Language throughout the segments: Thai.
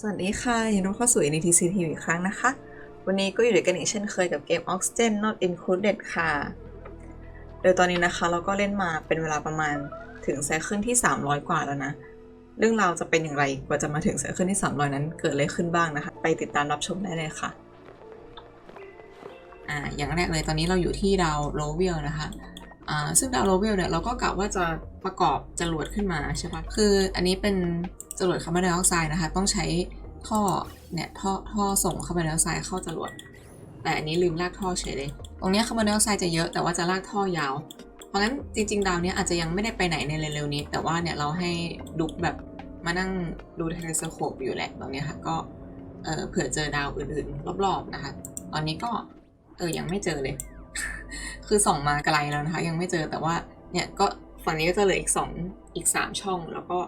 สวัสดีค่ะ ยินดีต้อนรับเข้าสู่ NTC TV อีกครั้งนะคะ วันนี้ก็อยู่ด้วยกันอีกเช่นเคยกับเกม Oxygen Not Included ค่ะ โดยตอนนี้นะคะเราก็เล่นมาเป็นเวลาประมาณถึงไซเคิลที่ 300 กว่าแล้วนะ เรื่องราวจะเป็นอย่างไรกว่าจะมาถึงไซเคิลที่ 300 นั้นเกิดอะไรขึ้นบ้างนะคะ ไปติดตามรับชมได้เลยค่ะ อ่า อย่างแรกเลยตอนนี้เราอยู่ที่ดาวโรเวลนะคะ อ่าซึ่งดาวโรเวลเนี่ยเราก็กะว่าจะประกอบจรวดขึ้นมาใช่ปะคืออันนี้เป็นจรวดคาร์บอนไดออกไซด์นะคะ ต้องใช้ท่อเนี่ยท่อท่อส่งคาร์บอนไดออกไซด์เข้าจรวด แต่อันนี้ลืมลากท่อเฉยเลย ตรงเนี้ยคาร์บอนไดออกไซด์จะเยอะแต่ว่าจะลากท่อยาว เพราะงั้นจริง ๆ ดาวเนี้ยอาจจะยังไม่ได้ไปไหนในเร็วๆนี้ แต่ว่าเนี่ยเราให้ดุกแบบมานั่งดูเทเลสโคปอยู่แหละตรงเนี้ยค่ะก็เออเผื่อเจอดาวอื่นๆ รอบๆนะคะ ตอนนี้ก็เออยังไม่เจอเลย คือส่องมาไกลแล้วนะคะ ยังไม่เจอแต่ว่าเนี่ยก็ฝั่งนี้ก็จะเหลืออีกสองอีกสามช่อง แล้วก็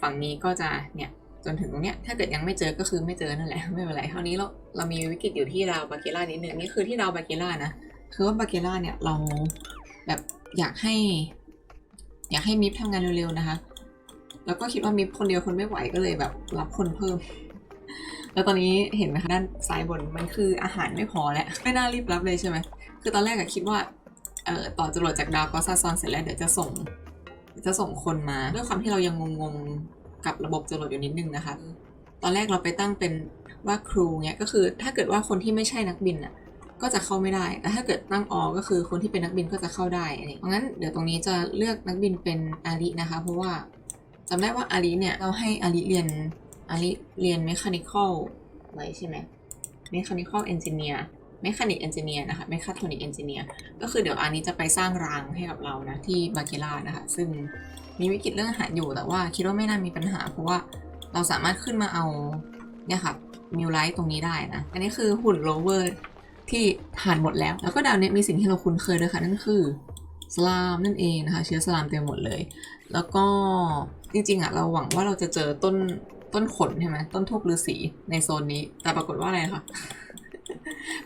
ฝั่งนี้ก็จะเนี่ยจนถึงตรงเนี้ยถ้าเกิดยังไม่เจอก็คือไม่เจอนั่นแหละไม่เป็นไรเท่านี้เราเรามีวิกฤตอยู่ที่ดาวบาเกล่านิดนึงนี่คือที่ดาวบาเกล่านะคือว่าบาเกล่าเนี่ยเราแบบอยากให้ อยากให้มิฟทำงานเร็วๆนะคะ แล้วก็คิดว่ามิฟคนเดียวคนไม่ไหวก็เลยแบบรับคนเพิ่ม แล้วตอนนี้เห็นไหมคะด้านซ้ายบนมันคืออาหารไม่พอแล้วไม่น่ารีบรับเลยใช่ไหม คือตอนแรกอะคิดว่าเอ่อต่อจรวดจากดาวก็ซาซอนเสร็จแล้วเดี๋ยวจะส่งจะส่งคนมาด้วยความที่เรายังงงๆกับระบบจรวดอยู่นิดนึงนะคะ ตอนแรกเราไปตั้งเป็นว่าครูเนี่ยก็คือถ้าเกิดว่าคนที่ไม่ใช่นักบินอะก็จะเข้าไม่ได้ แต่ถ้าเกิดตั้งอก็คือคนที่เป็นนักบินก็จะเข้าได้อันนี้เพราะงั้นเดี๋ยวตรงนี้จะเลือกนักบินเป็นอารินะคะ เพราะว่าจำได้ว่าอาริเนี่ยเราให้อาริเรียนอาริเรียน mechanical ไว้ใช่ไหม mechanical engineer เมคานิกเอนจิเนียร์นะคะเมคาโทนิกเอนจิเนียร์ก็คือเดี๋ยวอันนี้จะไปสร้างรางให้กับเรานะที่บาเกล่านะคะ ซึ่งมีวิกฤตเรื่องอาหารอยู่แต่ว่าคิดว่าไม่น่ามีปัญหา เพราะว่าเราสามารถขึ้นมาเอาเนี่ยค่ะมิวไลท์ตรงนี้ได้นะ อันนี้คือหุ่นโรเวอร์ที่ทานหมดแล้ว แล้วก็ดาวเนี้ยมีสิ่งที่เราคุ้นเคยด้วยค่ะ นั่นคือสลามนั่นเองนะคะ เชื้อสลามเต็มหมดเลย แล้วก็จริงๆอะเราหวังว่าเราจะเจอต้นต้นขนใช่ไหมต้นทูบฤาษีในโซนนี้ แต่ปรากฏว่าอะไรคะ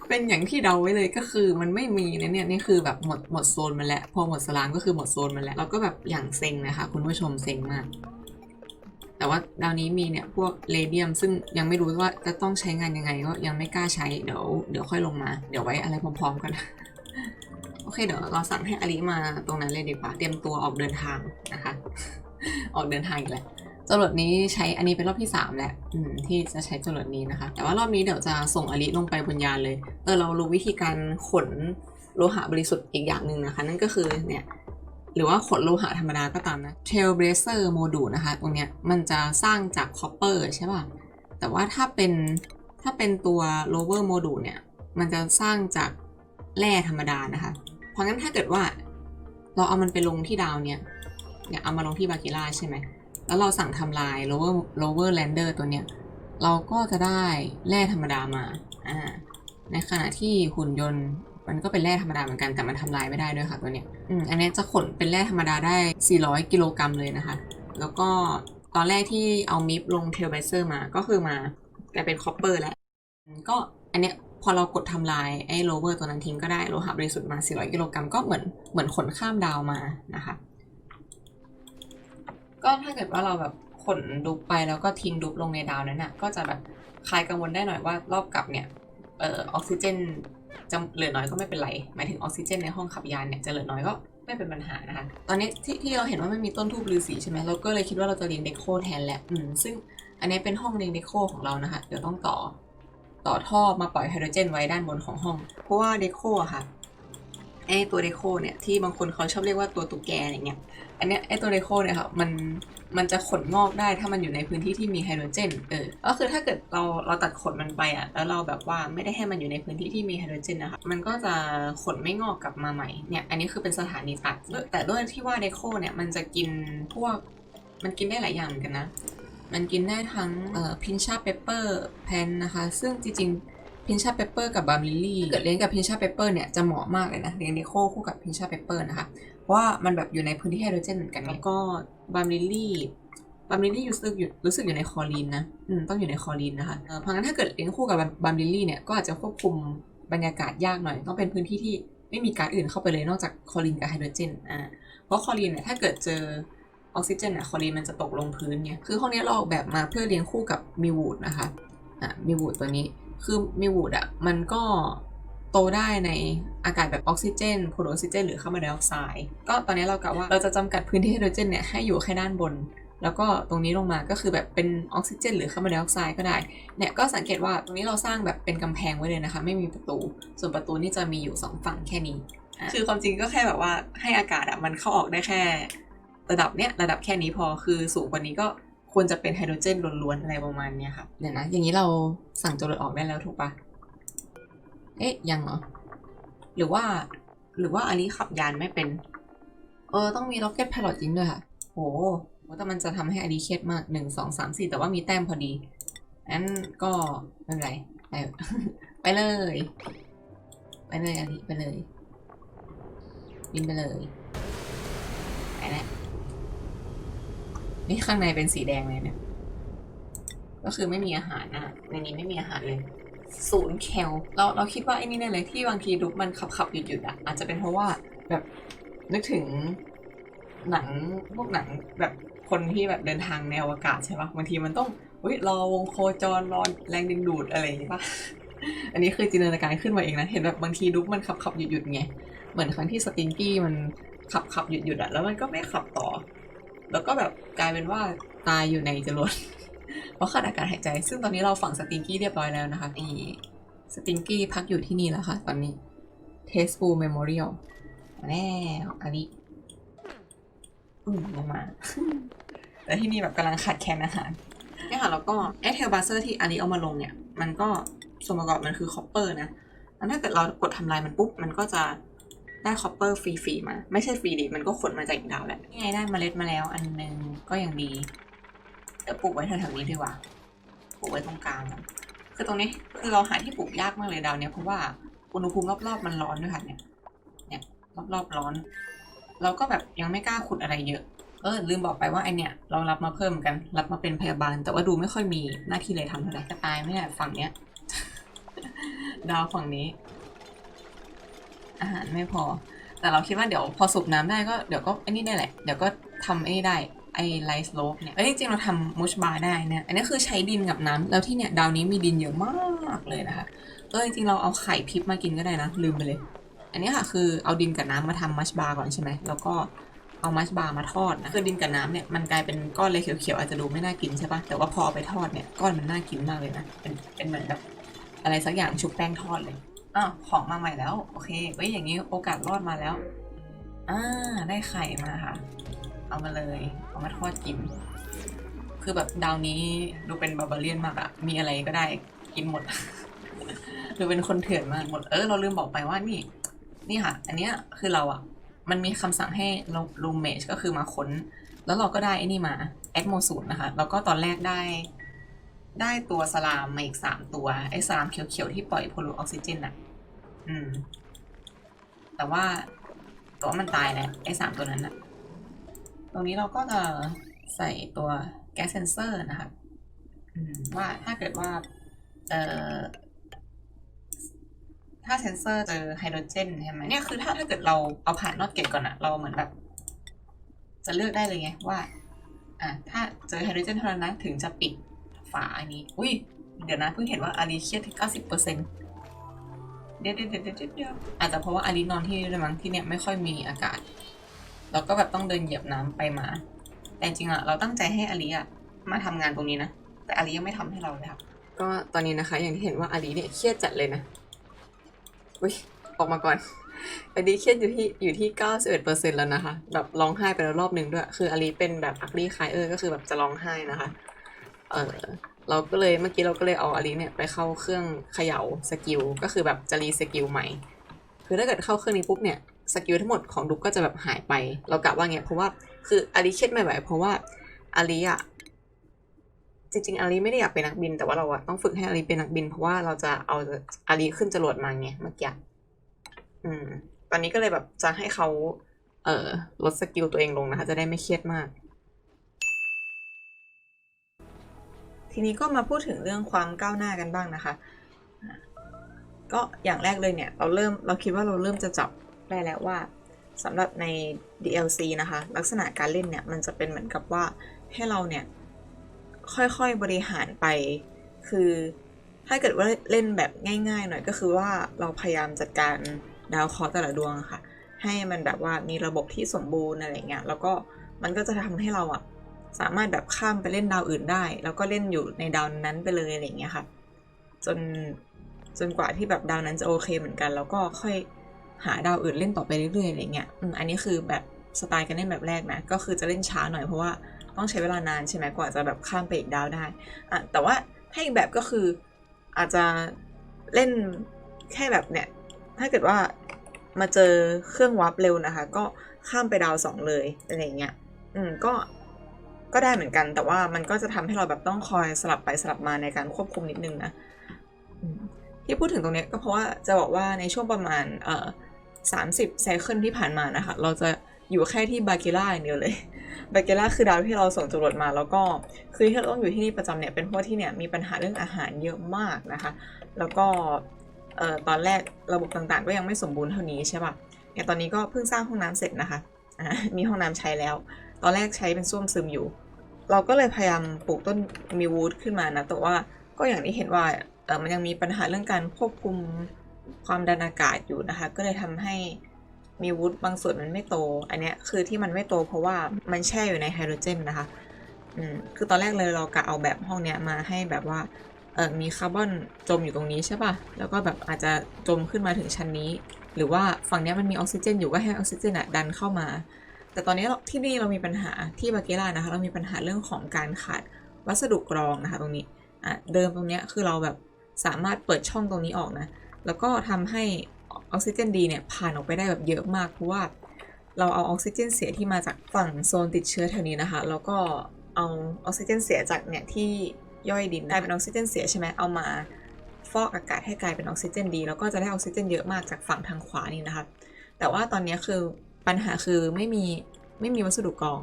เป็นอย่างที่เดาไว้เลยก็คือมันไม่มีนะเนี่ยนี่คือแบบหมดหมดโซนมันแล้ว พอหมดสลามก็คือหมดโซนมันแล้วเราก็แบบอย่างเซ็งนะคะ คุณผู้ชมเซ็งมาก แต่ว่าดาวนี้มีเนี่ยพวกเลเดียมซึ่งยังไม่รู้ว่าจะต้องใช้งานยังไงก็ยังไม่กล้าใช้เดี๋ยวเดี๋ยวค่อยลงมา เดี๋ยวไว้อะไรพร้อมๆกันโอเคเดี๋ยวเราสั่งให้อลิมาตรงนั้นเลยดีกว่า เตรียมตัวออกเดินทางนะคะ ออกเดินทางอีกแล้ว จรวดนี้ใช้อันนี้เป็นรอบที่ 3 แหละที่จะใช้จรวดนี้นะคะ แต่ว่ารอบนี้เดี๋ยวจะส่งอลิลงไปบนยานเลยเออเรารู้วิธีการขนโลหะบริสุทธิ์อีกอย่างหนึ่งนะคะ นั่นก็คือเนี่ยหรือว่าขนโลหะธรรมดาก็ตามนะ Trailblazer Module นะคะ ตรงเนี้ยมันจะสร้างจากคอปเปอร์ใช่ป่ะ แต่ว่าถ้าเป็นถ้าเป็นตัว Rover Module เนี่ย มันจะสร้างจากแร่ธรรมดานะคะ เพราะงั้นถ้าเกิดว่า เราเอามันไปลงที่ดาวเนี่ยเนี่ยเอามาลงที่บากิล่าใช่ไหม แล้วเราสั่งทำลาย lower lower lander ตัวเนี้ย เราก็จะได้แร่ธรรมดามา อ่า ในขณะที่หุ่นยนต์มันก็เป็นแร่ธรรมดาเหมือนกันแต่มันทำลายไม่ได้ด้วยค่ะตัวเนี้ย อืม อันนี้จะขนเป็นแร่ธรรมดาได้ 400 กิโลกรัมเลยนะคะ แล้วก็ตอนแรกที่เอามิฟลงเทลไบเซอร์มา ก็คือมากลายเป็นคอปเปอร์แล้ว ก็อันเนี้ยพอเรากดทำลายไอ้โลเวอร์ตัวนั้นทิ้งก็ได้โลหะบริสุทธิ์มา 400 กิโลกรัมก็เหมือนเหมือนขนข้ามดาวมานะคะ ก็ถ้าเกิดว่าเราแบบขนดุบไปแล้วก็ทิ้งดุบลงในดาวนั้นน่ะ ก็จะแบบคลายกังวลได้หน่อยว่ารอบกลับเนี่ยเอ่อออกซิเจนจะเหลือน้อยก็ไม่เป็นไร หมายถึงออกซิเจนในห้องขับยานเนี่ยจะเหลือน้อยก็ไม่เป็นปัญหานะคะ ตอนนี้ที่ที่เราเห็นว่าไม่มีต้นทูบฤาษีใช่ไหมเราก็เลยคิดว่าเราจะเรียนเดโคแทนแหละอืมซึ่งอันนี้เป็นห้องเรียนเดโคของเรานะคะ เดี๋ยวต้องต่อ ต่อท่อมาปล่อยไฮโดรเจนไว้ด้านบนของห้อง เพราะว่าเดโคค่ะไอตัวเดโคเนี่ยที่บางคนเขาชอบเรียกว่าตัวตุกแกอะไรเงี้ย อันเนี้ยไอตัวเดโคเนี่ยค่ะมันมันจะขนงอกได้ถ้ามันอยู่ในพื้นที่ที่มีไฮโดรเจนเออก็คือถ้าเกิดเราเราตัดขนมันไปอะแล้วเราแบบว่าไม่ได้ให้มันอยู่ในพื้นที่ที่มีไฮโดรเจนนะคะมันก็จะขนไม่งอกกลับมาใหม่เนี่ยอันนี้คือเป็นสถานีตัดด้วยแต่ด้วยที่ว่าเดโคเนี่ยมันจะกินพวกมันกินได้หลายอย่างกันนะ มันกินได้ทั้งพินชาเปเปอร์แพนนะคะ ซึ่งจริงๆพินชาเปเปอร์กับบามลิลลี่เกิดเลี้ยงกับพินชาเปเปอร์เนี่ยจะเหมาะมากเลยนะเลี้ยงเดโคคู่กับพินชาเปเปอร์นะคะ เพราะว่ามันแบบอยู่ในพื้นที่ไฮโดรเจนเหมือนกันแล้วก็บามลิลลี่บามลิลลี่รู้สึกอยู่รู้สึกอยู่ในคอรีนนะอืมต้องอยู่ในคอรีนนะคะเออเพราะงั้นถ้าเกิดเลี้ยงคู่กับบามลิลลี่เนี่ยก็อาจจะควบคุมบรรยากาศยากหน่อยต้องเป็นพื้นที่ที่ไม่มีก๊าซอื่นเข้าไปเลยนอกจากคอรีนกับไฮโดรเจนอ่าเพราะคอรีนเนี่ยถ้าเกิดเจอออกซิเจนเนี่ยคอรีนมันจะตกลงพื้นไงคือห้องนี้เราออกแบบมาเพื่อเลี้ยงคู่กับมิวูดนะคะอะมิวูดตัวนี้คือมิวูดอะมันก็ โตได้ในอากาศแบบออกซิเจนโพลออกซิเจนหรือคาร์บอนไดออกไซด์ก็ตอนนี้เรากะว่าเราจะจำกัดพื้นที่ไฮโดรเจนเนี่ยให้อยู่แค่ด้านบน แล้วก็ตรงนี้ลงมาก็คือแบบเป็นออกซิเจน หรือคาร์บอนไดออกไซด์ก็ได้เนี่ยก็สังเกตว่าตรงนี้เราสร้างแบบเป็นกำแพงไว้เลยนะคะไม่มีประตู ส่วนประตูนี่จะมีอยู่สองฝั่งแค่นี้ คือความจริงก็แค่แบบว่าให้อากาศอะมันเข้าออกได้แค่ ระดับเนี้ยระดับแค่นี้พอคือสูงกว่านี้ก็ควรจะเป็นไฮโดรเจนล้วนๆอะไรประมาณเนี้ยค่ะเดี๋ยวนะอย่างนี้เราสั่งจรวดออกได้แล้วถูกปะ เอ๊ะ ยังเหรอ หรือว่า หรือว่าอันนี้ขับยานไม่เป็น เออ ต้องมีล็อกเก็ตพายロจริงด้วยค่ะ โหแต่มันจะทำให้อันนี้เครียดมากหนึ่งสองสามสี่แต่ว่ามีแต้มพอดีงั้นก็ไม่เป็นไร ไปไปเลย ไปเลยอันนี้ไปเลยบินไปเลยไปแล้วนี่ข้างในเป็นสีแดงเลยเนี่ย ก็คือไม่มีอาหารนะในนี้ไม่มีอาหารเลย ศูนย์แคลเราเราคิดว่าไอ้นี่แน่เลยที่บางทีดุกมันขับขับหยุดหยุดๆอะอาจจะเป็นเพราะว่าแบบนึกถึงหนังพวกหนังแบบคนที่แบบเดินทางในอวกาศใช่ปะบางทีมันต้องเฮ้ยรอวงโคจรรอแรงดึงดูดอะไรอย่างงี้ปะอันนี้คือจินตนาการขึ้นมาเองนะเห็นแบบบางทีดุกมันขับขับหยุดหยุดไงเหมือนครั้งที่สติงกี้มันขับขับหยุดหยุดอะแล้วมันก็ไม่ขับต่อ แล้วก็แบบกลายเป็นว่าตายอยู่ในจรวด เพราะขาดอากาศหายใจ ซึ่งตอนนี้เราฝังสติงกี้เรียบร้อยแล้วนะคะนี่สติงกี้พักอยู่ที่นี่แล้วค่ะ ตอนนี้ Tasteful Memorial แล้วอันนี้อืมลงมา แต่ที่นี่แบบกำลังขาดแคลนอาหารเนี่ยค่ะแล้วก็ไอเทลบาเซอร์ที่อันนี้เอามาลงเนี่ย มันก็ส่วนประกอบมันคือคอปเปอร์นะแล้วถ้าเกิดเรากดทำลายมันปุ๊บ มันก็จะได้คอปเปอร์ฟรีๆมา ไม่ใช่ฟรีดิมันก็ขนมาจากอีกดาวแหละนี่ไงได้เมล็ดมาแล้วอันหนึงก็ยังดี เดี๋ยวปลูกไว้แถวๆนี้ดีกว่าปลูกไว้ตรงกลางคือตรงนี้คือเราหาที่ปลูกยากมากเลยดาวเนี้ยเพราะว่าอุณหภูมิรอบๆมันร้อนด้วยค่ะเนี่ย เนี่ยรอบๆร้อน เราก็แบบยังไม่กล้าขุดอะไรเยอะ เออลืมบอกไปว่าไอเนี่ยเรารับมาเพิ่มกัน รับมาเป็นพยาบาล แต่ว่าดูไม่ค่อยมีหน้าที่เลยทำเท่าไหร่จะตายไมเนี่ยฝั่งเนี้ย ดาวฝั่งนี้ อาหารไม่พอ แต่เราคิดว่าเดี๋ยวพอสูบน้ำได้ก็เดี๋ยวก็ไอ้นี่ได้แหละ เดี๋ยวก็ทำไอ้นี่ได้ ไอไลท์โลปเนี่ยเอ้ยจริงเราทำมูชบาร์ได้นี่ยอันนี้คือใช้ดินกับน้ำแล้วที่เนี่ยดาวนี้มีดินเยอะมากเลยนะคะ เออจริงเราเอาไข่พิบมากินก็ได้นะ ลืมไปเลย อันนี้ค่ะคือเอาดินกับน้ำมาทำมัชบาร์ก่อนใช่ไหมแล้วก็เอามัชบาร์มาทอดนะคือดินกับน้ำเนี่ยมันกลายเป็นก้อนเลยเขียวๆอาจจะดูไม่น่ากินใช่ปะแต่ว่าพอเอาไปทอดเนี่ยก้อนมันน่ากินมากเลยนะเป็นเป็นเหมือนแบบอะไรสักอย่างชุบแป้งทอดเลยอ้าวของมาใหม่แล้วโอเคเอ้ยอย่างนี้โอกาสรอดมาแล้วอ่าได้ไข่มาค่ะ เอามาเลย เอามาทอดกิน คือแบบดาวนี้ดูเป็นบาบาเลียนมากอะมีอะไรก็ได้กินหมด ดูเป็นคนเถื่อนมากหมด เออเราลืมบอกไปว่านี่ นี่ค่ะ อันเนี้ยคือเราอะมันมีคำสั่งให้ลูเมชก็คือมาค้น แล้วเราก็ได้ไอ้นี่มาแอดโมสูตนะคะ แล้วก็ตอนแรกได้ ได้ตัวสลามมาอีกสามตัว ไอ้สลามเขียวๆที่ปล่อยโพลูออกซิเจนอะอืม แต่ว่าตัวมันตายแหละไอ้สามตัวนั้นอะ รงนี้เราก็จะใส่ตัวแก๊สเซนเซอร์นะคะว่าถ้าเกิดว่าเออถ้าเซนเซอร์เจอไฮโดรเจนใช่ไหมเนี่ยคือถ้าถ้าเกิดเราเอาผ่านนอตเกตก่อนอะเราเหมือนแบบ จะเลือกได้เลยไงว่า อะถ้าเจอไฮโดรเจนเท่านั้นนะถึงจะปิดฝาอันนี้ อุ้ยเดี๋ยวนะเพิ่งเห็นว่าอารีเครียดที่เก้าสิบเปอร์เซ็นต์เดี๋ยวเดี๋ยวเดี๋ยวเดี๋ยวเดี๋ยวอาจจะเพราะว่าอารีนอนที่นี่ด้วยมั้งที่เนี่ยไม่ค่อยมีอากาศ เราก็แบบต้องเดินเหยียบน้ำไปมา แต่จริงอะเราตั้งใจให้อารีอะมาทำงานตรงนี้นะ แต่อารียังไม่ทำให้เราเลยค่ะ ก็ตอนนี้นะคะ อย่างที่เห็นว่าอารีเนี่ยเครียดจัดเลยนะอุ้ยออกมาก่อนอาลีเครียดอยู่ที่อยู่ที่เก้าสิบเอ็ดเปอร์เซ็นแล้วนะคะ แบบร้องไห้ไปแล้วรอบหนึ่งด้วย คืออลีเป็นแบบอักลีคายเออร์ก็คือแบบจะร้องไห้นะคะ เออเราก็เลยเมื่อกี้เราก็เลยเอาอาลีเนี่ยไปเข้าเครื่องเขย่าสกิล ก็คือแบบจะรีสกิลใหม่ คือถ้าเกิดเข้าเครื่องนี้ปุ๊บเนี่ย สกิลทั้งหมดของดุกก็จะแบบหายไป เรากะว่าไงเพราะว่าคืออาลีเครียดไม่ไหวเพราะว่าอาลีอะจริงๆอาลีไม่ได้อยากเป็นนักบิน แต่ว่าเราอะต้องฝึกให้อาลีเป็นนักบิน เพราะว่าเราจะเอาอาลีขึ้นจรวดมาไงเมื่อกี้อืม ตอนนี้ก็เลยแบบจะให้เขาเอ่อลดสกิลตัวเองลงนะคะ จะได้ไม่เครียดมาก ทีนี้ก็มาพูดถึงเรื่องความก้าวหน้ากันบ้างนะคะอะก็อย่างแรกเลยเนี่ย เราเริ่มเราคิดว่าเราเริ่มจะจับ ได้แล้วว่าสำหรับใน DLC นะคะ ลักษณะการเล่นเนี่ย มันจะเป็นเหมือนกับว่าให้เราเนี่ย ค่อยๆบริหารไป คือถ้าเกิดว่าเล่นแบบง่าย ๆ หน่อยก็คือว่าเราพยายามจัดการดาวเคราะห์แต่ละดวงะค่ะ ให้มันแบบว่ามีระบบที่สมบูรณ์อะไรเงี้ยแล้วก็มันก็จะทำให้เราอะสามารถแบบข้ามไปเล่นดาวอื่นได้ แล้วก็เล่นอยู่ในดาวนั้นไปเลยอะไรเงี้ยค่ะ จนจนกว่าที่แบบดาวนั้นจะโอเคเหมือนกัน แล้วก็ค่อย หาดาวอื่นเล่นต่อไปเรื่อยๆอะไรเงี้ยอันนี้คือแบบสไตล์การเล่นแบบแรกนะ ก็คือจะเล่นช้าหน่อยเพราะว่าต้องใช้เวลานานใช่ไหมกว่าจะแบบข้ามไปอีกดาวได้อะแต่ว่าถ้าอีกแบบก็คืออาจจะเล่นแค่แบบเนี่ย ถ้าเกิดว่ามาเจอเครื่องวับเร็วนะคะ ก็ข้ามไปดาวสองเลยอะไรเงี้ย อืมก็ก็ได้เหมือนกัน แต่ว่ามันก็จะทำให้เราแบบต้องคอยสลับไปสลับมาในการควบคุมนิดนึงนะที่พูดถึงตรงนี้ก็เพราะว่าจะบอกว่าในช่วงประมาณเอ่อ สามสิบไซเคิลที่ผ่านมานะคะ เราจะอยู่แค่ที่บาเกล่าอย่างเดียวเลย บาเกล่าคือดาวที่เราส่งจรวดมาแล้วก็คือที่เราต้องอยู่ที่นี่ประจำเนี่ยเป็นเพราะว่าที่เนี่ยมีปัญหาเรื่องอาหารเยอะมากนะคะ แล้วก็เอ่อตอนแรกระบบต่างๆ ก็ยังไม่สมบูรณ์เท่านี้ใช่ป่ะเนี่ยตอนนี้ก็เพิ่งสร้างห้องน้ำเสร็จนะคะอ่ามีห้องน้ำใช้แล้ว ตอนแรกใช้เป็นส้วมซึมอยู่ เราก็เลยพยายามปลูกต้นมีวูดขึ้นมานะแต่ว่าก็อย่างที่เห็นว่าเออมันยังมีปัญหาเรื่องการควบคุม ความดันอากาศอยู่นะคะ ก็เลยทำให้มีวูดบางส่วนมันไม่โต อันเนี้ยคือที่มันไม่โตเพราะว่ามันแช่อยู่ในไฮโดรเจนนะคะอืมคือตอนแรกเลยเรากะเอาแบบห้องเนี้ยมาให้แบบว่าเออมีคาร์บอนจมอยู่ตรงนี้ใช่ป่ะ แล้วก็แบบอาจจะจมขึ้นมาถึงชั้นนี้ หรือว่าฝั่งเนี้ยมันมีออกซิเจนอยู่ก็ให้ออกซิเจนอะดันเข้ามา แต่ตอนนี้ที่นี่เรามีปัญหาที่บาเกล่านะคะ เรามีปัญหาเรื่องของการขาดวัสดุกรองนะคะตรงนี้อะเดิมตรงเนี้ยคือเราแบบสามารถเปิดช่องตรงนี้ออกนะ แล้วก็ทำให้ออกซิเจนดีเนี่ยผ่านออกไปได้แบบเยอะมาก เพราะว่าเราเอาออกซิเจนเสียที่มาจากฝั่งโซนติดเชื้อแถวนี้นะคะ แล้วก็เอาออกซิเจนเสียจากเนี่ยที่ย่อยดินกลายเป็นออกซิเจนเสียใช่ไหมเอามาฟอกอากาศให้กลายเป็นออกซิเจนดี แล้วก็จะได้ออกซิเจนเยอะมากจากฝั่งทางขวานี่นะคะ แต่ว่าตอนนี้คือปัญหาคือไม่มีไม่มีวัสดุกรอง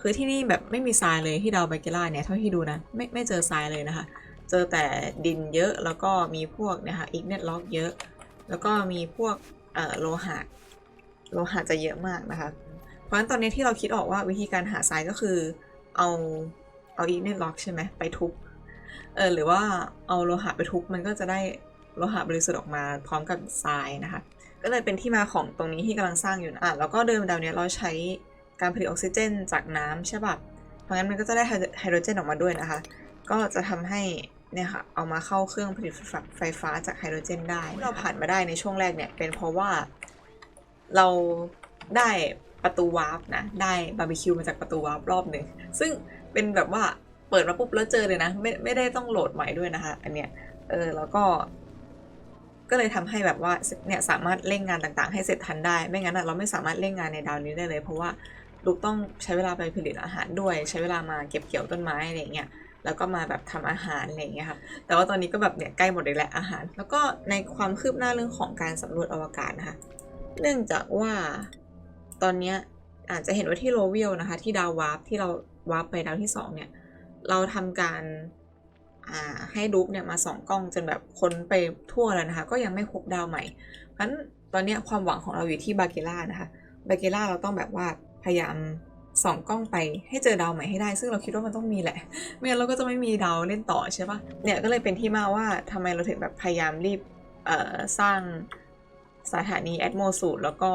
คือที่นี่แบบไม่มีทรายเลยที่ดาวไบเกล่าเนี่ยเท่าที่ดูนะไม่ไม่เจอทรายเลยนะคะ เจอแต่ดินเยอะแล้วก็มีพวกนะคะอิกเน็ตล็อกเยอะ แล้วก็มีพวกเอ่อโลหะโลหะจะเยอะมากนะคะ เพราะฉะนั้นตอนนี้ที่เราคิดออกว่าวิธีการหาทรายก็คือเอาเอาอิกเน็ตล็อกใช่ไหมไปทุบเออหรือว่าเอาโลหะไปทุบมันก็จะได้โลหะบริสุทธิ์ออกมาพร้อมกับทรายนะคะ ก็เลยเป็นที่มาของตรงนี้ที่กำลังสร้างอยู่นะอะแล้วก็เดิมดาวนี้เราใช้การผลิตออกซิเจนจากน้ำใช่ปะเพราะงั้นมันก็จะได้ไฮโดรเจนออกมาด้วยนะคะ ก็จะทำให้ เนี่ยค่ะเอามาเข้าเครื่องผลิตไฟฟ้าจากไฮโดรเจนได้ เราผ่านมาได้ในช่วงแรกเนี่ยเป็นเพราะว่าเราได้ประตูวาร์ปนะได้บาร์บีคิวมาจากประตูวาร์ปรอบหนึ่งซึ่งเป็นแบบว่าเปิดมาปุ๊บแล้วเจอเลยนะไม่ไม่ได้ต้องโหลดใหม่ด้วยนะคะ อันเนี้ยเออแล้วก็ ก็เลยทำให้แบบว่าเนี่ยสามารถเร่งงานต่างๆ ให้เสร็จทันได้ ไม่งั้นเราไม่สามารถเร่งงานในดาวนี้ได้เลย เพราะว่าลูกต้องใช้เวลาไปผลิตอาหารด้วย ใช้เวลามาเก็บเกี่ยวต้นไม้อะไรเงี้ย แล้วก็มาแบบทำอาหารอะไรอย่างเงี้ยค่ะ แต่ว่าตอนนี้ก็แบบเนี่ยใกล้หมดเลยแหละอาหาร แล้วก็ในความคืบหน้าเรื่องของการสำรวจอวกาศนะคะ เนื่องจากว่าตอนเนี้ยอาจจะเห็นว่าที่โรเวลนะคะ ที่ดาววาร์ปที่เราวาร์ปไปดาวที่สองเนี่ย เราทำการให้ดูปเนี่ยมาส่องกล้องจนแบบค้นไปทั่วแล้วนะคะ ก็ยังไม่พบดาวใหม่ เพราะฉะนั้นตอนนี้ความหวังของเราอยู่ที่บาเกล่านะคะบาเกล่าเราต้องแบบว่าพยายาม ส่องกล้องไปให้เจอดาวใหม่ให้ได้ ซึ่งเราคิดว่ามันต้องมีแหละ ไม่งั้นเราก็จะไม่มีดาวเล่นต่อใช่ปะเนี่ยก็เลยเป็นที่มาว่าทำไมเราถึงแบบพยายามรีบสร้างสถานีแอดโมสูตแล้วก็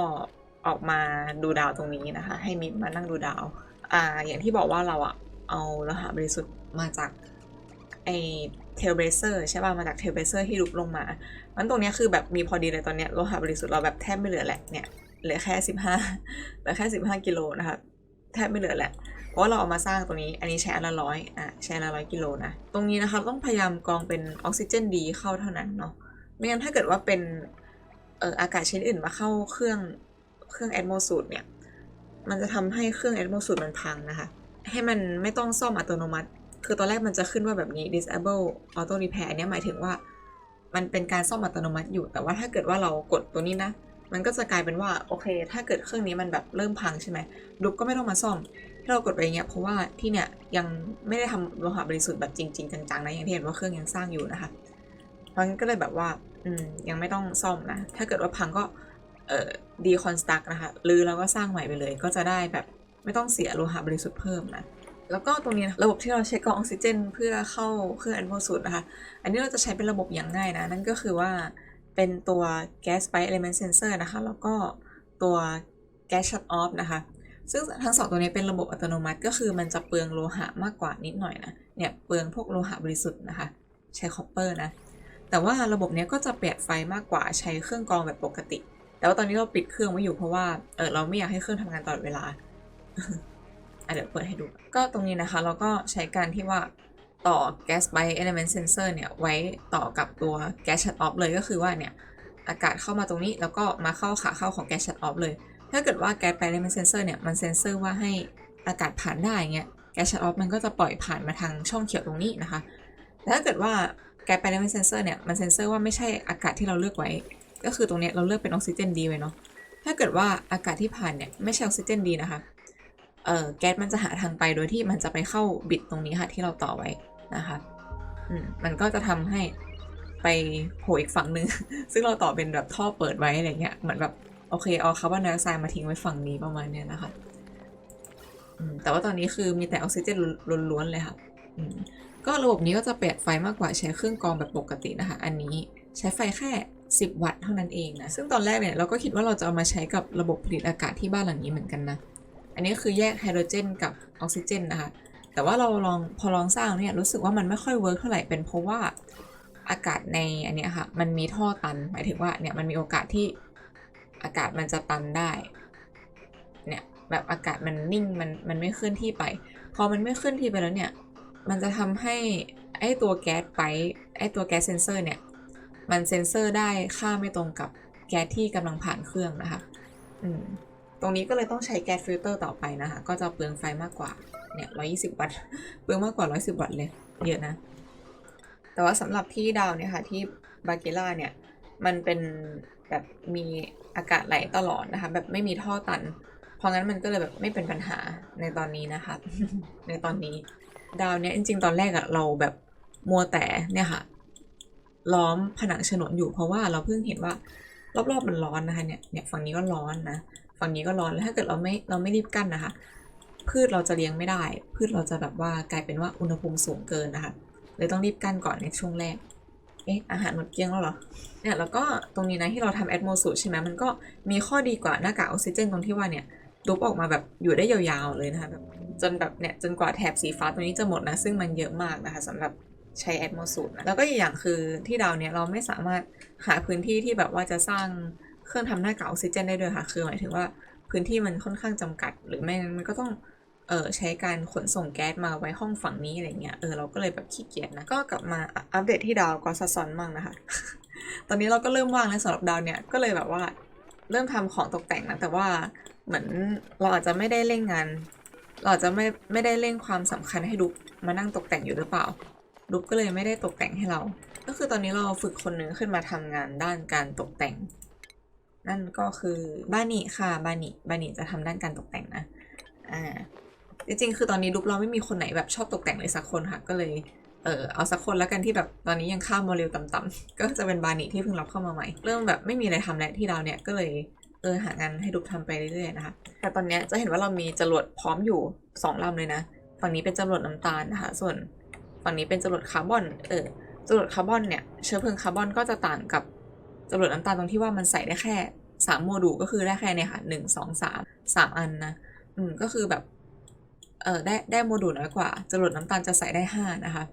ออกมาดูดาวตรงนี้นะคะ ให้มิมานั่งดูดาวอ่าอย่างที่บอกว่าเราอะเอาโลหะบริสุทธิ์มาจากไอเทลเบเซอร์ใช่ป่ะมาจากเทลเบเซอร์ที่ลุกลงมามันตรงเนี้ยคือแบบมีพอดีเลยตอนเนี้ยโลหะบริสุทธิ์เราแบบแทบไม่เหลือแหละเนี่ยเหลือแค่สิบห้าเหลือแค่สิบห้ากิโลนะคะ แทบไม่เหลือแหละ เพราะว่าเราเอามาสร้างตรงนี้ อันนี้ใช้อันละร้อยอะใช้อันละร้อยกิโลนะ ตรงนี้นะคะต้องพยายามกรองเป็นออกซิเจนดีเข้าเท่านั้นเนาะ ไม่งั้นถ้าเกิดว่าเป็นเอ่ออากาศชนิดอื่นมาเข้าเครื่องเครื่องแอดโมสูตเนี่ย มันจะทำให้เครื่องแอดโมสูตมันพังนะคะ ให้มันไม่ต้องซ่อมอัตโนมัติ คือตอนแรกมันจะขึ้นว่าแบบนี้ disable auto repair อันเนี้ยหมายถึงว่า มันเป็นการซ่อมอัตโนมัติอยู่ แต่ว่าถ้าเกิดว่าเรากดตัวนี้นะ มันก็จะกลายเป็นว่าโอเค ถ้าเกิดเครื่องนี้มันแบบเริ่มพังใช่ไหมดุกก็ไม่ต้องมาซ่อมที่เรากดไปอย่างเงี้ยเพราะว่าที่เนี่ยยังไม่ได้ทำโลหะบริสุทธิ์แบบจริง ๆ จังๆนะอย่างที่เห็นว่าเครื่องยังสร้างอยู่นะคะเพราะงั้นก็เลยแบบว่าอืมยังไม่ต้องซ่อมนะ ถ้าเกิดว่าพังก็เอ่อ deconstruct นะคะหรือแล้วก็สร้างใหม่ไปเลย ก็จะได้แบบไม่ต้องเสียโลหะบริสุทธิ์เพิ่มนะแล้วก็ตรงนี้นะระบบที่เราใช้กรองออกซิเจน เพื่อเข้าเครื่องแอนโมสูตนะคะ อันนี้เราจะใช้เป็นระบบอย่างง่ายนะ นั่นก็คือว่า เป็นตัว gas pipe element sensor นะคะ แล้วก็ตัว gas shut off นะคะ ซึ่งทั้งสองตัวนี้เป็นระบบอัตโนมัติ ก็คือมันจะเปลืองโลหะมากกว่านิดหน่อยนะ เนี่ยเปลืองพวกโลหะบริสุทธิ์นะคะ ใช้คอปเปอร์นะ แต่ว่าระบบเนี้ยก็จะประหยัดไฟมากกว่าใช้เครื่องกรองแบบปกติ แต่ว่าตอนนี้เราปิดเครื่องไว้อยู่เพราะว่า เออเราไม่อยากให้เครื่องทำงานตลอดเวลาอะเดี๋ยวเปิดให้ดู ก็ตรงนี้นะคะ เราก็ใช้การที่ว่า ต่อ gas by element sensor เนี่ยไว้ต่อกับตัว gas shut off เลยก็คือว่าเนี่ยอากาศเข้ามาตรงนี้แล้วก็มาเข้าขาเข้าของ gas shut off เลย ถ้าเกิดว่า gas by element sensor เนี่ยมันเซนเซอร์ว่าให้อากาศผ่านได้เงี้ย gas shut off มันก็จะปล่อยผ่านมาทางช่องเขียวตรงนี้นะคะแต่ถ้าเกิดว่า gas by element sensor เนี่ยมันเซนเซอร์ว่าไม่ใช่อากาศที่เราเลือกไว้ ก็คือตรงเนี้ยเราเลือกเป็นออกซิเจนดีไว้เนาะถ้าเกิดว่าอากาศที่ผ่านเนี่ยไม่ใช่ออกซิเจนดีนะคะเอ่อแก๊สมันจะหาทางไปโดยที่มันจะไปเข้าบิดตรงนี้ค่ะที่เราต่อไว้ นะคะอืมมันก็จะทำให้ไปโผล่อีกฝั่งหนึ่ง ซึ่งเราต่อเป็นแบบท่อเปิดไว้อะไรเงี้ย เหมือนแบบโอเคเอาคาร์บอนไดออกไซด์มาทิ้งไว้ฝั่งนี้ประมาณเนี้ยนะคะแต่ว่าตอนนี้คือมีแต่ออกซิเจนล้วนๆเลยค่ะก็ระบบนี้ก็จะประหยัดไฟมากกว่าใช้เครื่องกรองแบบปกตินะคะ อันนี้ใช้ไฟแค่ 10 วัตต์เท่านั้นเองนะ ซึ่งตอนแรกเนี่ยเราก็คิดว่าเราจะเอามาใช้กับระบบผลิตอากาศที่บ้านหลังนี้เหมือนกันนะ อันนี้คือแยกไฮโดรเจนกับออกซิเจนนะคะ แต่ว่าเราลองพอลองสร้างเนี่ยรู้สึกว่ามันไม่ค่อยเวิร์กเท่าไหร่เป็นเพราะว่าอากาศในอันเนี้ยค่ะ มันมีท่อตัน หมายถึงว่าเนี่ยมันมีโอกาสที่อากาศมันจะตันได้ เนี่ยแบบอากาศมันนิ่งมันมันไม่เคลื่อนที่ไป พอมันไม่เคลื่อนที่ไปแล้วเนี่ย มันจะทำให้ไอตัวแก๊สไปไอตัวแก๊สเซนเซอร์เนี่ย มันเซนเซอร์ได้ค่าไม่ตรงกับแก๊สที่กำลังผ่านเครื่องนะคะ อืม ตรงนี้ก็เลยต้องใช้แก๊สฟิลเตอร์ต่อไปนะคะ ก็จะเปลืองไฟมากกว่า เนี่ย120วัตต์เปลืองมากกว่า110วัตต์เลย เยอะนะ แต่ว่าสำหรับที่ดาวเนี่ยค่ะ ที่บาเกล่าเนี่ย มันเป็นแบบมีอากาศไหลตลอดนะคะ แบบไม่มีท่อตัน เพราะงั้นมันก็เลยแบบไม่เป็นปัญหาในตอนนี้นะคะ ในตอนนี้ ดาวเนี่ยจริง ๆ ตอนแรกอะเราแบบมัวแต่เนี่ยค่ะ ล้อมผนังฉนวนอยู่เพราะว่าเราเพิ่งเห็นว่ารอบๆมันร้อนนะคะเนี่ยเนี่ยฝั่งนี้ก็ร้อนนะ ฝั่งนี้ก็ร้อนแล้วถ้าเกิดเราไม่เราไม่รีบกั้นนะคะ พืชเราจะเลี้ยงไม่ได้ พืชเราจะแบบว่ากลายเป็นว่าอุณหภูมิสูงเกินนะคะเลยต้องรีบกั้นก่อนในช่วงแรก เอ๊ะ อาหารหมดเกลี้ยงแล้วเหรอ เนี่ย แล้วก็ตรงนี้นะที่เราทำแอดโมสูใช่ไหมมันก็มีข้อดีกว่าหน้ากากออกซิเจนตรงที่ว่าเนี่ยรูปออกมาแบบอยู่ได้ยาวๆเลยนะคะแบบจนแบบเนี่ยจนกว่าแถบสีฟ้าตรงนี้จะหมดนะ ซึ่งมันเยอะมากนะคะสำหรับใช้แอดโมสูนะแล้วก็อีกอย่างคือที่ดาวเนี่ยเราไม่สามารถหาพื้นที่ที่แบบว่าจะสร้างเครื่องทำหน้ากากออกซิเจนได้ด้วยค่ะ คือหมายถึงว่าพื้นที่มันค่อนข้างจำกัด หรือไม่งั้นมันก็ต้อง เออใช้การขนส่งแก๊สมาไว้ห้องฝั่งนี้อะไรเงี้ยเออเราก็เลยแบบขี้เกียจนะก็กลับมาอัปเดตที่ดาวก็ซัซอนมั่งนะคะ ตอนนี้เราก็เริ่มว่างแล้วสำหรับดาวเนี่ยก็เลยแบบว่าเริ่มทำของตกแต่งนะแต่ว่าเหมือนเราอาจจะไม่ได้เร่งงาน เราอาจจะไม่ไม่ได้เร่งความสำคัญให้ดุกมานั่งตกแต่งอยู่หรือเปล่าดุกก็เลยไม่ได้ตกแต่งให้เรา ก็คือตอนนี้เราฝึกคนนึงขึ้นมาทำงานด้านการตกแต่ง นั่นก็คือบ้านี่ค่ะบ้านี่บ้านี่จะทำด้านการตกแต่งนะอ่า จริงๆ คือตอนนี้ดุกเราไม่มีคนไหนแบบชอบตกแต่งเลยสักคนค่ะ ก็เลยเออเอาสักคนแล้วกันที่แบบตอนนี้ยังข้ามโมเดลต่ำๆก็จะเป็นบานิที่เพิ่งรับเข้ามาใหม่ เริ่มแบบไม่มีอะไรทำแล้วที่เราเนี่ยก็เลยเออหางานให้ดุกทำไปเรื่อยๆนะคะ แต่ตอนนี้จะเห็นว่าเรามีจรวดพร้อมอยู่สองลำเลยนะ ฝั่งนี้เป็นจรวดน้ำตาลนะคะ ส่วนฝั่งนี้เป็นจรวดคาร์บอน เออจรวดคาร์บอนเนี่ยเชื้อเพลิงคาร์บอนก็จะต่างกับจรวดน้ำตาลตรงที่ว่ามันใส่ได้แค่สามโมดูลก็คือได้แค่เนี่ยค่ะหนึ่งสองสามสามอันนะ อืมก็คือแบบ เออได้ได้โมดูลน้อยกว่า จรวดน้ำตาลจะใส่ได้ห้านะคะ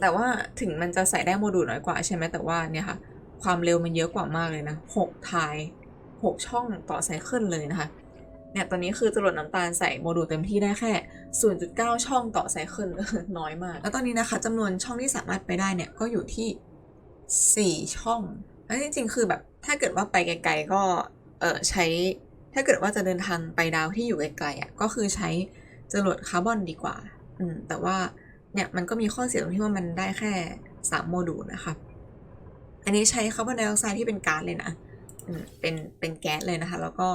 แต่ว่าถึงมันจะใส่ได้โมดูลน้อยกว่าใช่ไหมแต่ว่าเนี่ยค่ะ ความเร็วมันเยอะกว่ามากเลยนะหกทายหกช่องต่อไซเคิลเลยนะคะเนี่ยตอนนี้คือจรวดน้ำตาลใส่โมดูลเต็มที่ได้แค่ 0.9 ช่องต่อไซเคิลน้อยมาก แล้วตอนนี้นะคะจำนวนช่องที่สามารถไปได้เนี่ยก็อยู่ที่ 4 ช่องแล้วจริงๆคือแบบถ้าเกิดว่าไปไกลๆก็เออใช้ ถ้าเกิดว่าจะเดินทางไปดาวที่อยู่ไกลๆอะก็คือใช้จรวดคาร์บอนดีกว่า อืม แต่ว่าเนี่ยมันก็มีข้อเสียตรงที่ว่ามันได้แค่ 3 โมดูลนะคะ อันนี้ใช้คาร์บอนไดออกไซด์ที่เป็นก๊าซเลยนะ อืม เป็น เป็นแก๊สเลยนะคะ แล้วก็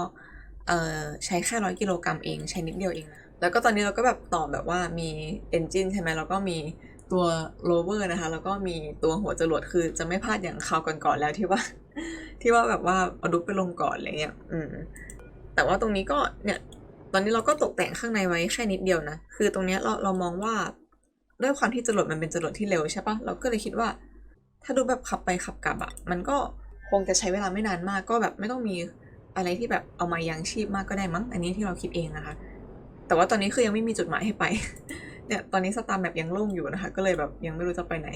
เอ่อ ใช้แค่ร้อยกิโลกรัมเอง ใช้นิดเดียวเองนะ แล้วก็ตอนนี้เราก็แบบต่อแบบว่ามีเอนจินใช่ไหมแล้วก็มีตัวโรเวอร์นะคะ แล้วก็มีตัวหัวจรวด คือจะไม่พลาดอย่างคราวก่อนๆแล้วที่ว่า ที่ว่าแบบว่าเอาดุกไปลงก่อนอะไรเงี้ย อืม แต่ว่าตรงนี้ก็เนี่ย ตอนนี้เราก็ตกแต่งข้างในไว้แค่นิดเดียวนะ คือตรงเนี้ยเราเรามองว่าด้วยความที่จรวดมันเป็นจรวดที่เร็วใช่ปะเราก็เลยคิดว่า ถ้าดูแบบขับไปขับกลับอะมันก็คงจะใช้เวลาไม่นานมาก ก็แบบไม่ต้องมีอะไรที่แบบเอามายังชีพมากก็ได้มั้ง อันนี้ที่เราคิดเองนะคะ แต่ว่าตอนนี้คือยังไม่มีจุดหมายให้ไป เนี่ยตอนนี้สตาร์แมปยังโล่งอยู่นะคะ ก็เลยแบบยังไม่รู้จะไปไหน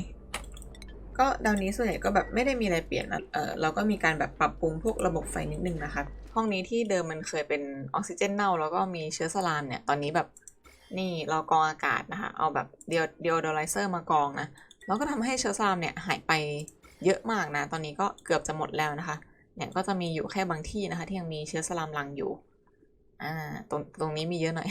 ก็ดาวนี้ส่วนใหญ่ก็แบบไม่ได้มีอะไรเปลี่ยนเออเราก็มีการแบบปรับปรุงพวกระบบไฟนิดนึงนะคะ ห้องนี้ที่เดิมมันเคยเป็นออกซิเจนเน่าแล้วก็มีเชื้อสลามเนี่ย ตอนนี้แบบนี่เรากรองอากาศนะคะ เอาแบบเดียวเดียวดอไลเซอร์มากรองนะแล้วก็ทำให้เชื้อสลามเนี่ยหายไปเยอะมากนะ ตอนนี้ก็เกือบจะหมดแล้วนะคะ เนี่ยก็จะมีอยู่แค่บางที่นะคะ ที่ยังมีเชื้อสลามรังอยู่ อ่าตรงตรงนี้มีเยอะหน่อย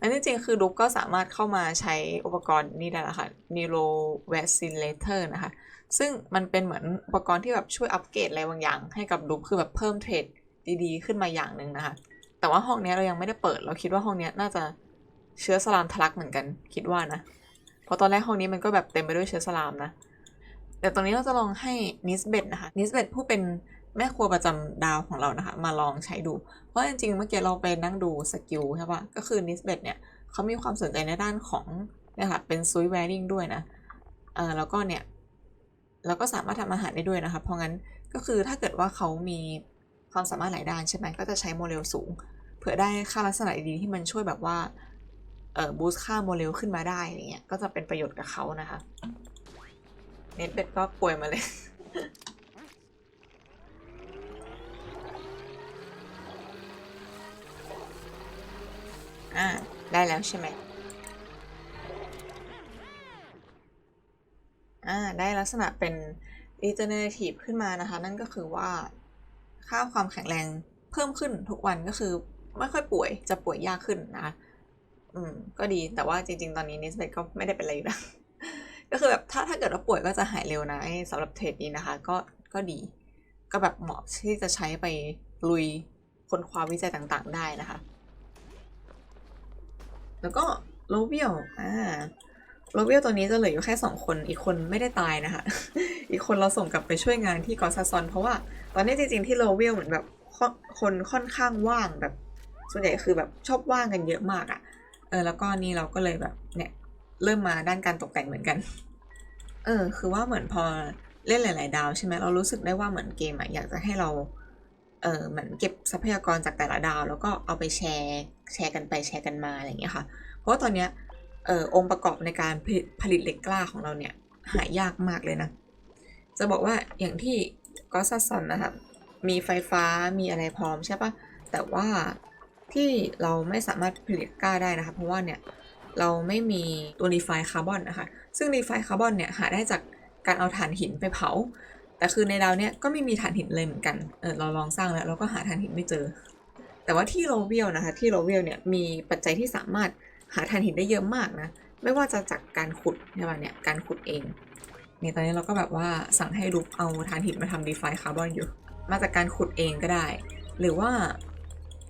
อันที่จริงคือดุกก็สามารถเข้ามาใช้อุปกรณ์นี่ได้ล้วค่ะ Neuro Vaccinator นะคะ ซึ่งมันเป็นเหมือนอุปกรณ์ที่แบบช่วยอัปเกรดอะไรบางอย่าง ให้กับดุกคือแบบเพิ่มเทรดดีๆ ขึ้นมาอย่างหนึ่งนะคะ แต่ว่าห้องนี้เรายังไม่ได้เปิด เราคิดว่าห้องนี้น่าจะเชื้อสลามทะลักเหมือนกัน คิดว่านะ เพราะตอนแรกห้องนี้มันก็แบบเต็มไปด้วยเชื้อสลามนะ แต่ตรงนี้เราจะลองให้นิสเบตนะคะ นิสเบตผู้เป็น แม่ครัวประจำดาวของเรานะคะ มาลองใช้ดู เพราะจริงๆ เมื่อกี้เราไปนั่งดูสกิลใช่ปะก็คือนิสเบตเนี่ยเขามีความสนใจในด้านของเนี่ยค่ะเป็นซุยแวริงด้วยนะเออแล้วก็เนี่ยเราก็สามารถทำอาหารได้ด้วยนะคะ เพราะงั้นก็คือถ้าเกิดว่าเขามีความสามารถหลายด้านใช่ไหมก็จะใช้โมเดลสูง เผื่อได้ค่าลักษณะดีที่มันช่วยแบบว่าเอ่อบูสต์ค่าโมเดลขึ้นมาได้อะไรเงี้ยก็จะเป็นประโยชน์กับเขานะคะ เน็ตเบ็ดก็ป่วยมาเลย อ่า ได้แล้วใช่ไหมอ่า ได้ลักษณะเป็น regenerative ขึ้นมานะคะ นั่นก็คือว่า ค่าความแข็งแรงเพิ่มขึ้นทุกวันก็คือ ไม่ค่อยป่วยจะป่วยยากขึ้นนะคะอืม ก็ดีแต่ว่าจริง ๆ ตอนนี้นิสเบตก็ไม่ได้เป็นอะไรอยู่นะก็คือแบบถ้าถ้าเกิดว่าป่วยก็จะหายเร็วนะสำหรับเทรดนี้นะคะ ก็ก็ดี ก็แบบเหมาะที่จะใช้ไปลุยค้นคว้าวิจัยต่างๆ ได้นะคะ แล้วก็โลเวียลอ่าโลเวียลตัวนี้จะเหลืออยู่แค่สองคนอีกคนไม่ได้ตายนะคะ อีกคนเราส่งกลับไปช่วยงานที่กอซาซอนเพราะว่าตอนนี้จริงๆที่โลเวียลเหมือนแบบคนคนค่อนข้างว่างแบบ ส่วนใหญ่คือแบบชอบว่างกันเยอะมากอะ่ะเออแล้วก็นี่เราก็เลยแบบเนี่ยเริ่มมาด้านการตกแต่งเหมือนกัน เออ คือว่าเหมือนพอเล่นหลาย ๆ ดาวใช่ไหมเรารู้สึกได้ว่าเหมือนเกมอะอยากจะให้เรา เออเหมือนเก็บทรัพยากรจากแต่ละดาว แล้วก็เอาไปแชร์แชร์กันไปแชร์กันมาอะไรอย่างเงี้ยค่ะ เพราะว่าตอนเนี้ยเออองค์ประกอบในการผลิตเหล็กกล้าของเราเนี่ยหายากมากเลยนะ จะบอกว่าอย่างที่กอสซัสซอนนะคะมีไฟฟ้ามีอะไรพร้อมใช่ปะแต่ว่าที่เราไม่สามารถผลิตกล้าได้นะคะ เพราะว่าเนี่ยเราไม่มีตัวรีไฟคาร์บอนนะคะ ซึ่งรีไฟคาร์บอนเนี่ยหาได้จากการเอาถ่านหินไปเผา แต่คือในดาวเนี้ยก็ไม่มีถ่านหินเลยเหมือนกัน เออเราลองสร้างแล้วเราก็หาถ่านหินไม่เจอ แต่ว่าที่โรเวียลนะคะ ที่โรเวียลเนี่ยมีปัจจัยที่สามารถหาถ่านหินได้เยอะมากนะ ไม่ว่าจะจากการขุดใช่ป่ะเนี่ย การขุดเองเนี่ยตอนนี้เราก็แบบว่าสั่งให้ลุกเอาถ่านหินมาทำรีไฟคาร์บอนอยู่ มาจากการขุดเองก็ได้ หรือว่า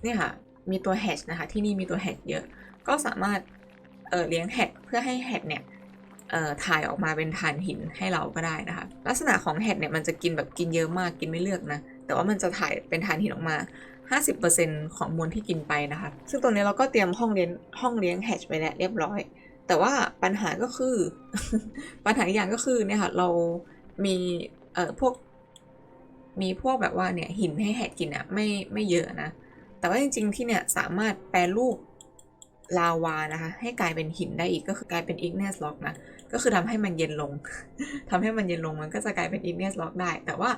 เนี่ยค่ะ มีตัวแฮชนะคะ ที่นี่มีตัวแฮชเยอะ ก็สามารถเออเลี้ยงแฮชเพื่อให้แฮชเนี่ย ถ่ายออกมาเป็นถ่านหินให้เราก็ได้นะคะ ลักษณะของแฮชเนี่ยมันจะกินแบบกินเยอะมากกินไม่เลือกนะ แต่ว่ามันจะถ่ายเป็นถ่านหินออกมา 50%ของมวลที่กินไปนะคะ ซึ่งตรงนี้เราก็เตรียมห้องเลี้ยงห้องเลี้ยงแฮชไปแล้วเรียบร้อย แต่ว่าปัญหาก็คือ ปัญหาอีกอย่างก็คือเนี่ยค่ะเรามีเอ่อพวก มีพวกแบบว่าเนี่ยหินให้แฮชกินอะไม่ไม่เยอะนะ แต่ว่าจริง ๆ ที่เนี่ยสามารถแปรรูปลาวานะคะ ให้กลายเป็นหินได้อีกก็คือกลายเป็น igneous rock นะ ก็คือทำให้มันเย็นลงทำให้มันเย็นลงมันก็จะกลายเป็น igneous rock ได้ แต่ว่า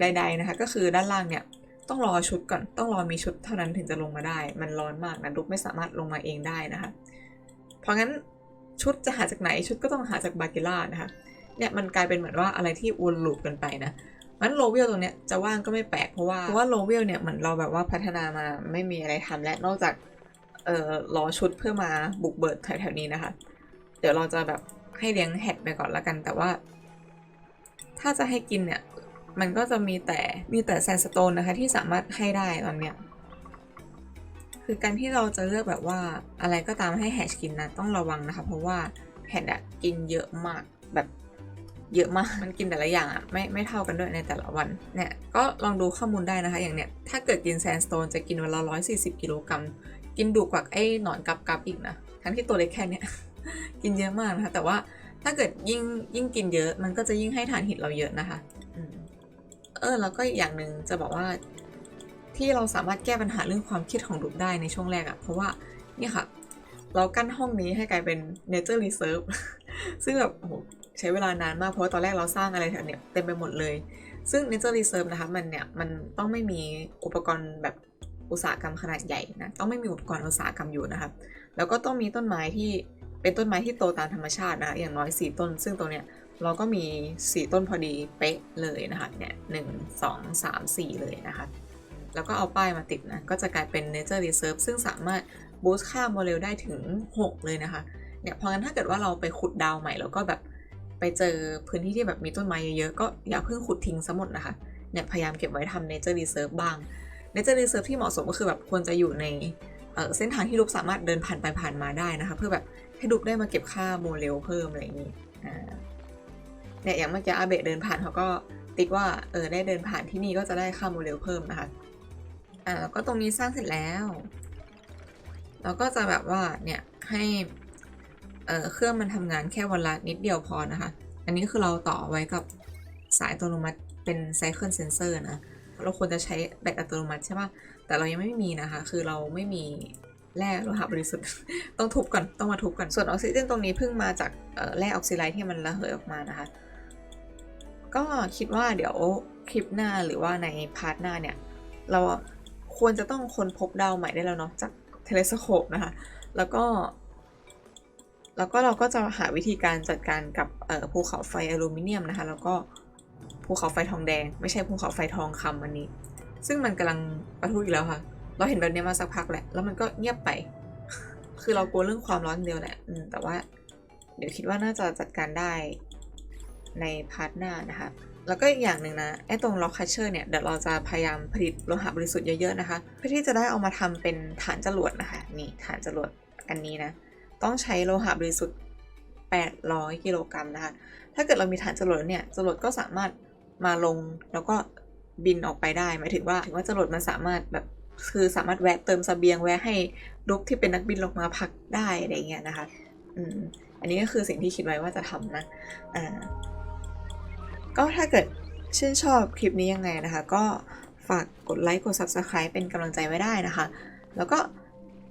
ใด ๆนะคะ ก็คือด้านล่างเนี่ยต้องรอชุดก่อน ต้องรอมีชุดเท่านั้นถึงจะลงมาได้ มันร้อนมากนะลุกไม่สามารถลงมาเองได้นะคะ เพราะงั้นชุดจะหาจากไหนชุดก็ต้องหาจากบาเกล่านะคะ เนี่ยมันกลายเป็นเหมือนว่าอะไรที่วนลูปกันไปนะงั้นโลเวลตรงเนี้ยจะว่างก็ไม่แปลกเพราะว่าเพราะว่าโลเวลเนี่ยเหมือนเราแบบว่าพัฒนามาไม่มีอะไรทำและนอกจากเอ่อรอชุดเพื่อมาบุกเบิดแถวๆนี้นะคะ เดี๋ยวเราจะแบบ ให้เลี้ยงแฮดไปก่อนละกันแต่ว่า ถ้าจะให้กินเนี่ย มันก็จะมีแต่มีแต่แซนสโตนนะคะที่สามารถให้ได้ตอนเนี้ยคือการที่เราจะเลือกแบบว่าอะไรก็ตามให้แฮชกินนะต้องระวังนะคะเพราะว่าแฮดอะกินเยอะมากแบบเยอะมาก มันกินแต่ละอย่างอะไม่ไม่เท่ากันด้วยในแต่ละวัน เนี่ย ก็ลองดูข้อมูลได้นะคะ อย่างเนี้ย ถ้าเกิดกินแซนสโตนจะกินวันละ140 กิโลกรัม กินดุกว่าไอ้หนอนกับกับอีกนะ ทั้งที่ตัวเล็กแค่เนี้ย กินเยอะมากนะคะ แต่ว่าถ้าเกิดยิ่งยิ่งกินเยอะ มันก็จะยิ่งให้ทานหินเราเยอะนะคะอืมเออแล้วก็อีกอย่างหนึ่งจะบอกว่าที่เราสามารถแก้ปัญหาเรื่องความเครียดของดุกได้ในช่วงแรกอะเพราะว่าเนี่ยค่ะ เรากั้นห้องนี้ให้กลายเป็น nature reserve ซึ่งแบบโอ้โหใช้เวลานานมากเพราะว่าตอนแรกเราสร้างอะไรแถวเนี้ยเต็มไปหมดเลย ซึ่ง nature reserve นะคะมันเนี่ยมันต้องไม่มีอุปกรณ์แบบอุตสาหกรรมขนาดใหญ่นะต้องไม่มีอุปกรณ์อุตสาหกรรมอยู่นะคะแล้วก็ต้องมีต้นไม้ที่ เป็นต้นไม้ที่โตตามธรรมชาตินะคะอย่างน้อย 4 ต้น ซึ่งตรงเนี้ยเราก็มี 4 ต้นพอดีเป๊ะเลยนะคะเนี่ยหนึ่งสองสามสี่เลยนะคะแล้วก็เอาป้ายมาติดนะ ก็จะกลายเป็น Nature Reserve ซึ่งสามารถบูสต์ค่าโมเดลได้ถึง 6 เลยนะคะเนี่ยเพราะงั้นถ้าเกิดว่าเราไปขุดดาวใหม่แล้วก็แบบไปเจอพื้นที่ที่แบบมีต้นไม้เยอะๆ ก็อย่าเพิ่งขุดทิ้งซะหมดนะคะเนี่ยพยายามเก็บไว้ทำ Nature Reserve บ้าง Nature Reserve ที่เหมาะสมก็คือแบบควรจะอยู่ในเเส้นทางที่ลูกสามารถเดินผ่านไปผ่านมาได้นะคะ เพื่อแบบ ให้ลูกได้มาเก็บค่าโมเลลเพิ่มอะไรอย่างนี้อ่าเนี่ยอย่างเมื่อกี้อาเบะเดินผ่านเขาก็ติ๊กว่าเออได้เดินผ่านที่นี่ก็จะได้ค่าโมเลลเพิ่มนะคะอ่าแล้วก็ตรงนี้สร้างเสร็จแล้วเราก็จะแบบว่าเนี่ยให้เออเครื่องมันทำงานแค่วันละนิดเดียวพอนะคะ อันนี้คือเราต่อไว้กับสายอัตโนมัติเป็นไซเคิลเซนเซอร์นะ เราควรจะใช้แบตอัตโนมัติใช่ป่ะ แต่เรายังไม่มีนะคะ คือเราไม่มี แร่โลหะบริสุทธิ์ ต้องทุบก่อน ต้องมาทุบก่อน ส่วนออกซิเจนตรงนี้เพิ่งมาจากแร่ออกซิไลท์ที่มันระเหยออกมานะคะ ก็คิดว่าเดี๋ยวคลิปหน้าหรือว่าในพาร์ทหน้าเนี่ย เราควรจะต้องค้นพบดาวใหม่ได้แล้วเนาะจากเทเลสโคปนะคะ แล้วก็ แล้วก็เราก็จะหาวิธีการจัดการกับภูเขาไฟอลูมิเนียมนะคะ แล้วก็ภูเขาไฟทองแดง ไม่ใช่ภูเขาไฟทองคำอันนี้ ซึ่งมันกำลังปะทุอีกแล้วค่ะ เราเห็นแบบนี้มาสักพักแหละ แล้วมันก็เงียบไป คือเรากลัวเรื่องความร้อนเดียวแหละ อืม แต่ว่า เดี๋ยวคิดว่าน่าจะจัดการได้ในพาร์ทหน้านะคะ แล้วก็อีกอย่างหนึ่งนะ ไอ้ตรงล็อกคัชเชอร์เนี่ย เดี๋ยวเราจะพยายามผลิตโลหะบริสุทธิ์เยอะๆนะคะ เพื่อที่จะได้เอามาทำเป็นฐานจรวดนะคะ นี่ฐานจรวดอันนี้นะ ต้องใช้โลหะบริสุทธิ์ 800 กิโลกรัมนะคะ ถ้าเกิดเรามีฐานจรวดเนี่ย จรวดก็สามารถมาลงแล้วก็บินออกไปได้ หมายถึงว่าถึงว่าจรวดมันสามารถแบบ คือสามารถแวะเติมเสบียงแวะให้ลุกที่เป็นนักบินลงมาพักได้อะไรเงี้ยนะคะอืมอันนี้ก็คือสิ่งที่คิดไว้ว่าจะทำนะอ่าก็ถ้าเกิดชื่นชอบคลิปนี้ยังไงนะคะ ก็ฝากกดไลค์กด Subscribe เป็นกำลังใจไว้ได้นะคะ แล้วก็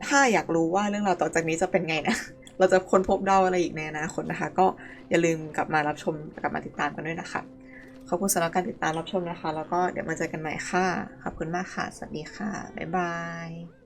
ถ้าอยากรู้ว่าเรื่องราวต่อจากนี้จะเป็นไงนะ เราจะค้นพบดาวอะไรอีกในอนาคตนะคะ ก็อย่าลืมกลับมารับชมกลับมาติดตามกันด้วยนะคะ อบคุณสำหรับการติดตามรับชมนะคะ แล้วก็เดี๋ยวมาเจอกันใหม่ค่ะ ขอบคุณมากค่ะ สวัสดีค่ะ บ๊ายบาย